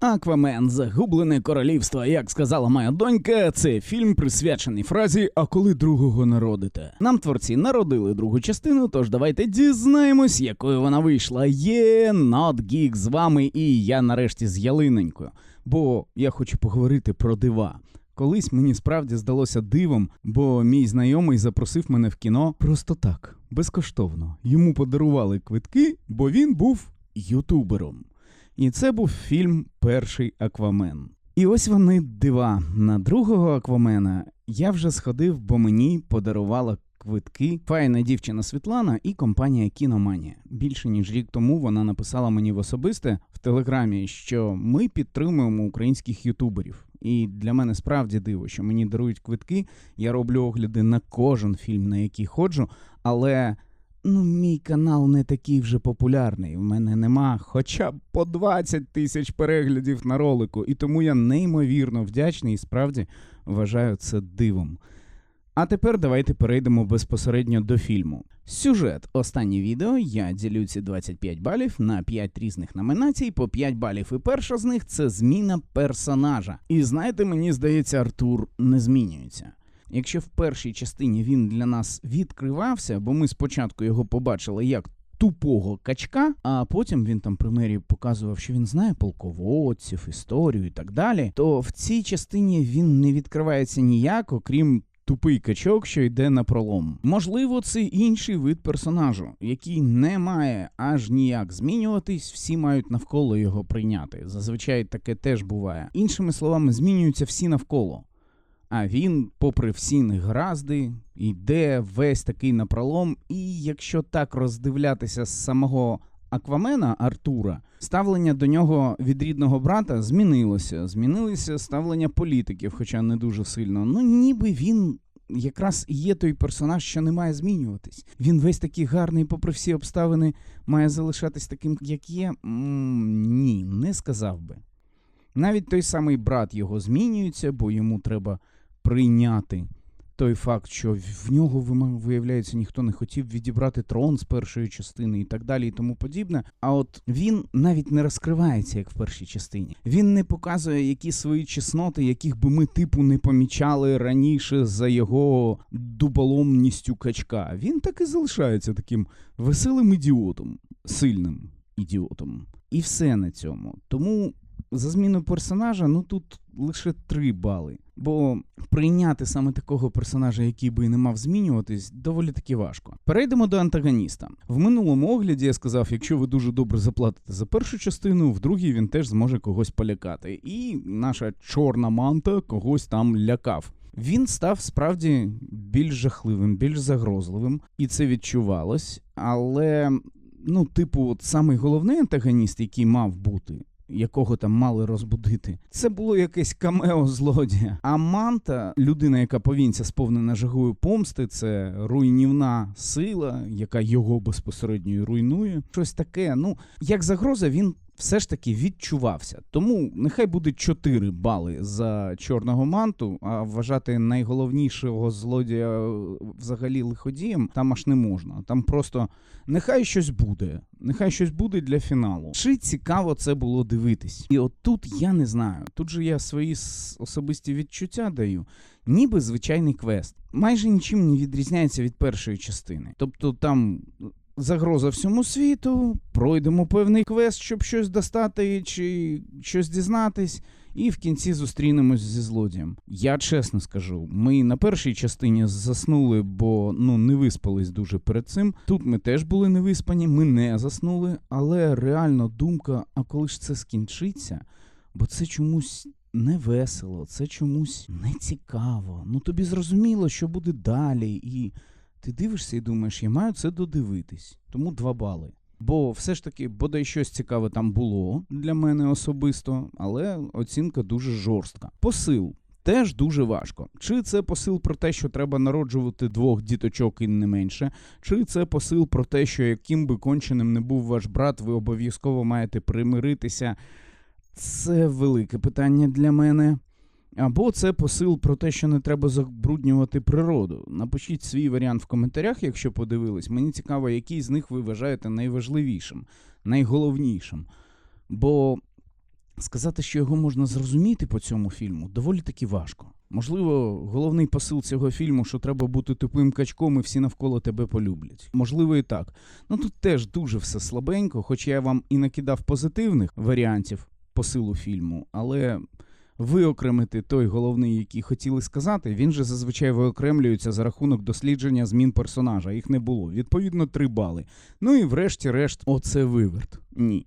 Аквамен Загублене королівство, як сказала моя донька, це фільм присвячений фразі А коли другого народите. Нам творці народили другу частину, тож давайте дізнаємось, якою вона вийшла. Є Not Geek з вами, і я нарешті з ялиненькою. Бо я хочу поговорити про дива. Колись мені справді здалося дивом, бо мій знайомий запросив мене в кіно просто так, безкоштовно. Йому подарували квитки, бо він був ютубером. І це був фільм Перший Аквамен. І ось вони дива. На другого Аквамена я вже сходив, бо мені подарувала квитки файна дівчина Світлана і компанія Кіноманія. Більше ніж рік тому вона написала мені в особисте в телеграмі, що ми підтримуємо українських ютуберів. І для мене справді диво, що мені дарують квитки. Я роблю огляди на кожен фільм, на який ходжу, але ну, мій канал не такий вже популярний. В мене нема хоча б по 20 тисяч переглядів на ролику, і тому я неймовірно вдячний і справді вважаю це дивом. А тепер давайте перейдемо безпосередньо до фільму. Сюжет. Останнє відео я ділю ці 25 балів на 5 різних номінацій, по 5 балів. І перша з них це зміна персонажа. І знаєте, мені здається, Артур не змінюється. Якщо в першій частині він для нас відкривався, бо ми спочатку його побачили як тупого качка, а потім він там при мері показував, що він знає полководців, історію і так далі, то в цій частині він не відкривається ніяк, окрім тупий качок, що йде на пролом. Можливо, це інший вид персонажу, який не має аж ніяк змінюватись, всі мають навколо його прийняти. Зазвичай таке теж буває. Іншими словами, змінюються всі навколо. А він, попри всі негаразди, йде весь такий напролом, і якщо так роздивлятися з самого Аквамена Артура, ставлення до нього від рідного брата змінилося. Змінилося ставлення політиків, хоча не дуже сильно. Ну ніби він. Якраз є той персонаж, що не має змінюватись. Він весь такий гарний, попри всі обставини, має залишатись таким, як є. М, ні, не сказав би. Навіть той самий брат його змінюється, бо йому треба прийняти той факт, що в нього виявляється, ніхто не хотів відібрати трон з першої частини і так далі, і тому подібне. А от він навіть не розкривається, як в першій частині. Він не показує які свої чесноти, яких би ми типу не помічали раніше за його дуболомністю качка. Він так і залишається таким веселим ідіотом, сильним ідіотом. І все на цьому. Тому за зміну персонажа, ну тут лише три бали. Бо прийняти саме такого персонажа, який би не мав змінюватись, доволі таки важко. Перейдемо до антагоніста. В минулому огляді я сказав, якщо ви дуже добре заплатите за першу частину, в другій він теж зможе когось полякати. І наша чорна манта когось там лякав. Він став справді більш жахливим, більш загрозливим, і це відчувалось. Але, ну, типу, от самий головний антагоніст, який мав бути, якого там мали розбудити. Це було якесь камео злодія. А манта, людина, яка повінця сповнена жагою помсти, це руйнівна сила, яка його безпосередньо руйнує. Щось таке. Ну, як загроза, він. Все ж таки відчувався. Тому нехай буде 4 бали за чорного манту, а вважати найголовнішого злодія е, взагалі лиходієм там аж не можна. Там просто нехай щось буде. Нехай щось буде для фіналу. Чи цікаво це було дивитись? І от тут я не знаю. Тут же я свої особисті відчуття даю. Ніби звичайний квест. Майже нічим не відрізняється від першої частини. Тобто там. Загроза всьому світу, пройдемо певний квест, щоб щось достати чи щось дізнатись, і в кінці зустрінемось зі злодієм. Я чесно скажу, ми на першій частині заснули, бо ну не виспались дуже перед цим. Тут ми теж були не виспані, ми не заснули, але реально думка, а коли ж це скінчиться, бо це чомусь не весело, це чомусь не цікаво. Ну тобі зрозуміло, що буде далі, і ти дивишся і думаєш, я маю це додивитись, тому два бали. Бо все ж таки, бодай щось цікаве там було для мене особисто, але оцінка дуже жорстка. Посил. Теж дуже важко. Чи це посил про те, що треба народжувати двох діточок і не менше, чи це посил про те, що яким би конченим не був ваш брат, ви обов'язково маєте примиритися. Це велике питання для мене. Або це посил про те, що не треба забруднювати природу. Напишіть свій варіант в коментарях, якщо подивились. Мені цікаво, який з них ви вважаєте найважливішим, найголовнішим. Бо Сказати, що його можна зрозуміти по цьому фільму, доволі таки важко. Можливо, головний посил цього фільму, що треба бути тупим качком, і всі навколо тебе полюблять. Можливо, і так. Ну тут теж дуже все слабенько, хоч я вам і накидав позитивних варіантів посилу фільму, але виокремити той головний, який хотіли сказати, він же зазвичай виокремлюється за рахунок дослідження змін персонажа. Їх не було. Відповідно, три бали. Ну і врешті-решт, оце виверт. Ні.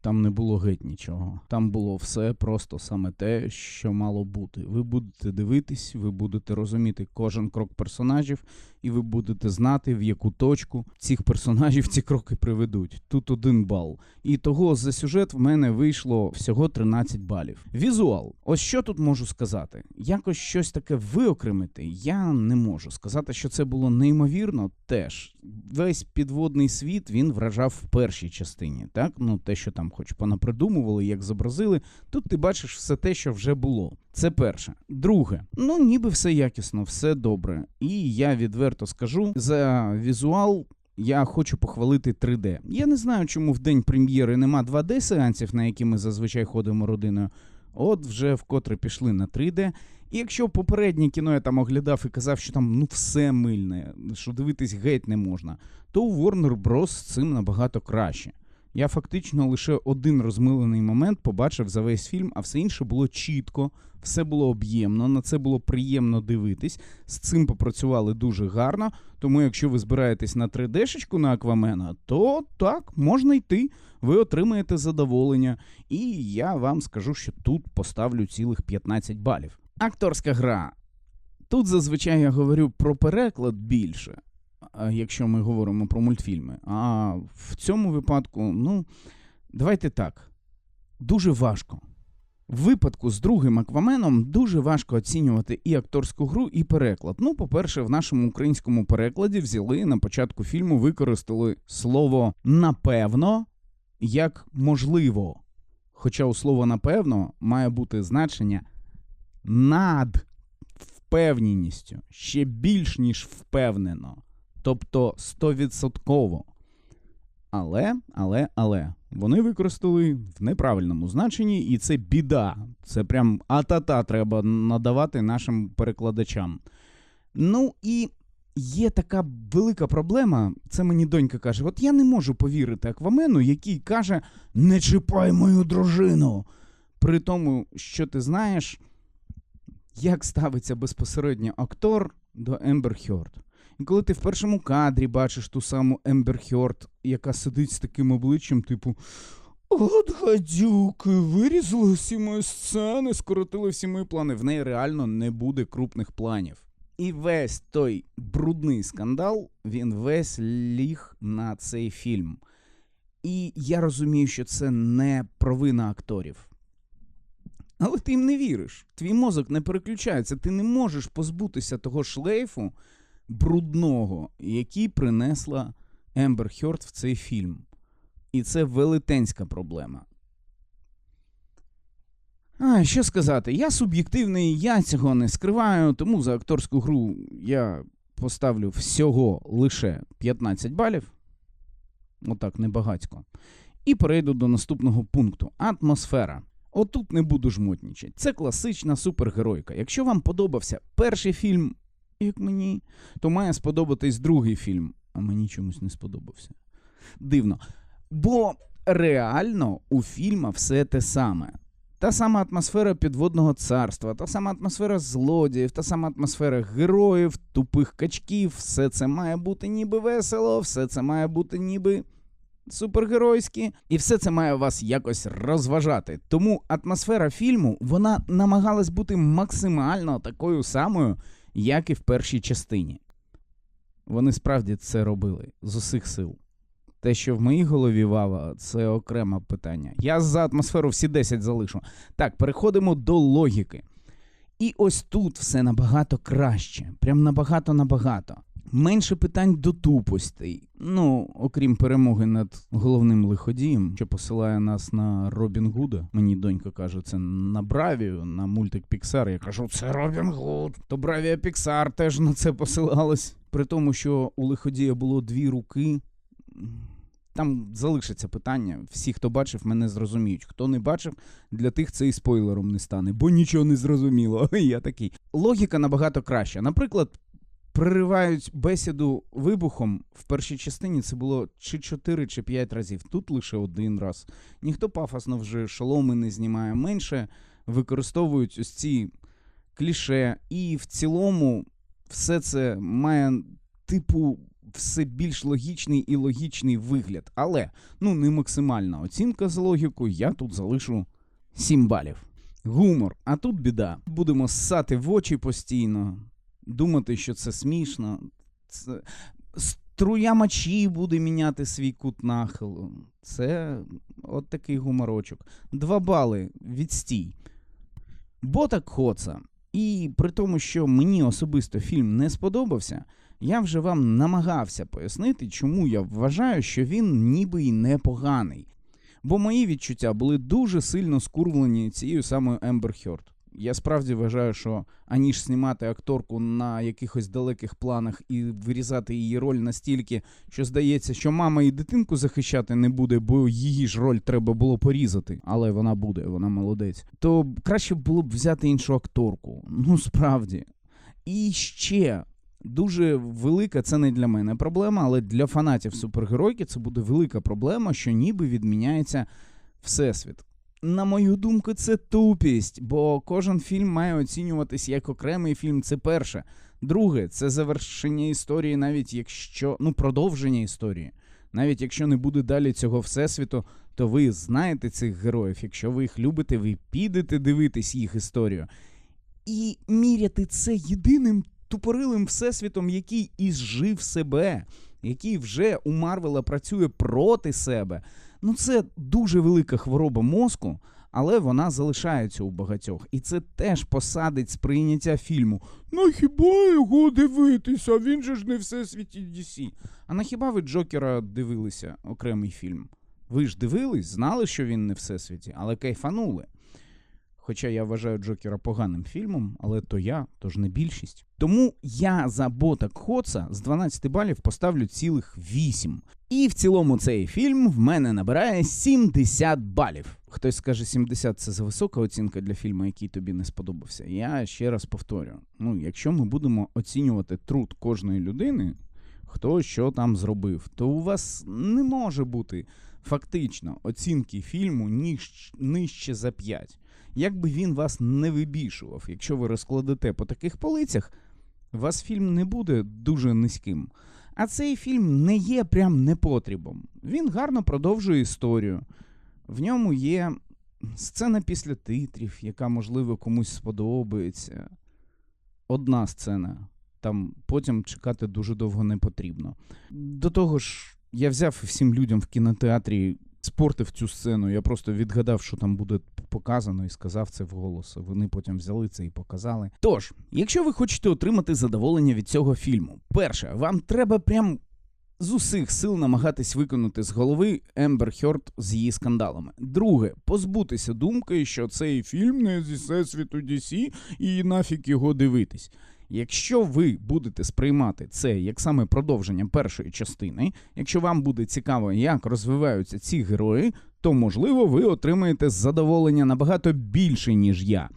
Там не було геть нічого. Там було все просто саме те, що мало бути. Ви будете дивитись, ви будете розуміти кожен крок персонажів, і ви будете знати, в яку точку цих персонажів ці кроки приведуть. Тут один бал. І того за сюжет в мене вийшло всього 13 балів. Візуал. Ось що тут можу сказати. Якось щось таке виокремити я не можу. Сказати, що це було неймовірно, теж. Весь підводний світ він вражав в першій частині. Так, ну те, що там хоч понапридумували, як зобразили, тут ти бачиш все те, що вже було. Це перше. Друге, ну ніби все якісно, все добре. І я відверто скажу за візуал. Я хочу похвалити 3D. Я не знаю, чому в день прем'єри нема 2D сеансів, на які ми зазвичай ходимо родиною. От вже вкотре пішли на 3D. І якщо попереднє кіно я там оглядав і казав, що там ну все мильне, що дивитись геть не можна, то у Warner Bros. цим набагато краще. Я фактично лише один розмилений момент побачив за весь фільм, а все інше було чітко, все було об'ємно, на це було приємно дивитись. З цим попрацювали дуже гарно. Тому, якщо ви збираєтесь на 3D-шечку на Аквамена, то так, можна йти, ви отримаєте задоволення. І я вам скажу, що тут поставлю цілих 15 балів. Акторська гра. Тут зазвичай я говорю про переклад більше якщо ми говоримо про мультфільми. А в цьому випадку, ну, давайте так. Дуже важко. В випадку з другим акваменом дуже важко оцінювати і акторську гру, і переклад. Ну, по-перше, в нашому українському перекладі взяли на початку фільму, використали слово напевно як можливо. Хоча у слово напевно має бути значення над впевненістю, ще більш ніж впевнено тобто стовідсотково. Але, але, але вони використали в неправильному значенні, і це біда. Це прям атата треба надавати нашим перекладачам. Ну і є така велика проблема. Це мені донька каже: от я не можу повірити Аквамену, який каже: Не чіпай мою дружину. При тому, що ти знаєш, як ставиться безпосередньо актор до Ембер Хьорд. І коли ти в першому кадрі бачиш ту саму Ембер Хьорд, яка сидить з таким обличчям, типу. От гадюки, вирізали всі мої сцени, скоротили всі мої плани. В неї реально не буде крупних планів. І весь той брудний скандал, він весь ліг на цей фільм. І я розумію, що це не провина акторів. Але ти їм не віриш. Твій мозок не переключається, ти не можеш позбутися того шлейфу, брудного, який принесла Ембер Хьорд в цей фільм. І це велетенська проблема. А, що сказати, я суб'єктивний, я цього не скриваю, тому за акторську гру я поставлю всього лише 15 балів. Отак, небагацько. І перейду до наступного пункту: атмосфера. Отут не буду жмотнічати. Це класична супергеройка. Якщо вам подобався перший фільм, як мені, то має сподобатись другий фільм, а мені чомусь не сподобався. Дивно. Бо реально у фільма все те саме. Та сама атмосфера підводного царства, та сама атмосфера злодіїв, та сама атмосфера героїв, тупих качків, все це має бути ніби весело, все це має бути ніби супергеройське, і все це має вас якось розважати. Тому атмосфера фільму вона намагалась бути максимально такою самою, як і в першій частині. Вони справді це робили з усіх сил. Те, що в моїй голові вава, це окреме питання. Я за атмосферу всі 10 залишу. Так, переходимо до логіки. І ось тут все набагато краще. Прям набагато-набагато. Менше питань до тупостей. Ну, окрім перемоги над головним лиходієм, що посилає нас на Робін Гуда. Мені донька каже, це на Бравію, на мультик Піксар. Я кажу, це Робін Гуд. То Бравія Піксар теж на це посилалась. При тому, що у лиходія було дві руки. Там залишиться питання. Всі, хто бачив, мене зрозуміють. Хто не бачив, для тих це і спойлером не стане, бо нічого не зрозуміло. Я такий. Логіка набагато краща. Наприклад, переривають бесіду вибухом в першій частині це було чи 4, чи 5 разів. Тут лише один раз. Ніхто пафосно вже шоломи не знімає. Менше використовують ось ці кліше. І в цілому все це має, типу, все більш логічний і логічний вигляд. Але ну не максимальна оцінка за логіку. Я тут залишу 7 балів. Гумор, а тут біда. Будемо ссати в очі постійно, думати, що це смішно. Це... Струя мочі буде міняти свій кут нахилу. Це от такий гуморочок. Два бали відстій. Ботак Хоца. І при тому, що мені особисто фільм не сподобався, я вже вам намагався пояснити, чому я вважаю, що він ніби й непоганий. Бо мої відчуття були дуже сильно скурвлені цією самою Ембер Хьорд. Я справді вважаю, що аніж знімати акторку на якихось далеких планах і вирізати її роль настільки, що здається, що мама і дитинку захищати не буде, бо її ж роль треба було порізати, але вона буде, вона молодець. То краще було б взяти іншу акторку. Ну справді. І ще дуже велика, це не для мене проблема, але для фанатів супергеройки це буде велика проблема, що ніби відміняється всесвіт. На мою думку, це тупість, бо кожен фільм має оцінюватись як окремий фільм. Це перше. Друге, це завершення історії, навіть якщо ну продовження історії. Навіть якщо не буде далі цього всесвіту, то ви знаєте цих героїв. Якщо ви їх любите, ви підете дивитись їх історію. І міряти це єдиним тупорилим всесвітом, який ізжив себе, який вже у Марвела працює проти себе. Ну, це дуже велика хвороба мозку, але вона залишається у багатьох. І це теж посадить сприйняття фільму. Ну хіба його дивитися? Він же ж не всесвіті DC. А на хіба ви Джокера дивилися окремий фільм? Ви ж дивились, знали, що він не всесвіті, але кайфанули. Хоча я вважаю Джокера поганим фільмом, але то я, то ж не більшість. Тому я за бота Хоца з 12 балів поставлю цілих 8. І в цілому цей фільм в мене набирає 70 балів. Хтось скаже, 70 це за висока оцінка для фільму, який тобі не сподобався. Я ще раз повторю: ну, якщо ми будемо оцінювати труд кожної людини, хто що там зробив, то у вас не може бути фактично оцінки фільму нижче за 5. Як би він вас не вибішував, якщо ви розкладете по таких полицях, вас фільм не буде дуже низьким. А цей фільм не є прям непотрібом. Він гарно продовжує історію. В ньому є сцена після титрів, яка, можливо, комусь сподобається. Одна сцена. Там потім чекати дуже довго не потрібно. До того ж, я взяв всім людям в кінотеатрі, спортив цю сцену. Я просто відгадав, що там буде показано, і сказав це вголос. Вони потім взяли це і показали. Тож, якщо ви хочете отримати задоволення від цього фільму, перше, вам треба прям з усіх сил намагатись виконати з голови Ембер Хьорд з її скандалами. Друге, позбутися думки, що цей фільм не зі всесвіту DC і нафіг його дивитись. Якщо ви будете сприймати це як саме продовження першої частини, якщо вам буде цікаво, як розвиваються ці герої, то можливо ви отримаєте задоволення набагато більше, ніж я.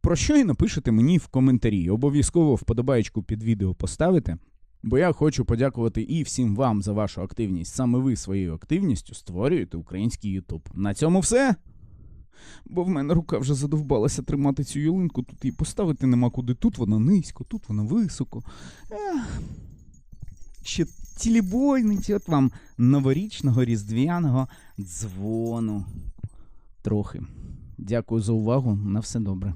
Про що і напишете мені в коментарі. Обов'язково вподобаєчку під відео поставите. Бо я хочу подякувати і всім вам за вашу активність. Саме ви своєю активністю створюєте український Ютуб. На цьому все. Бо в мене рука вже задовбалася тримати цю ялинку, тут її поставити нема куди. Тут вона низько, тут вона високо. Ех. Ще тілібойниці, от вам новорічного різдвяного дзвону. Трохи. Дякую за увагу. На все добре.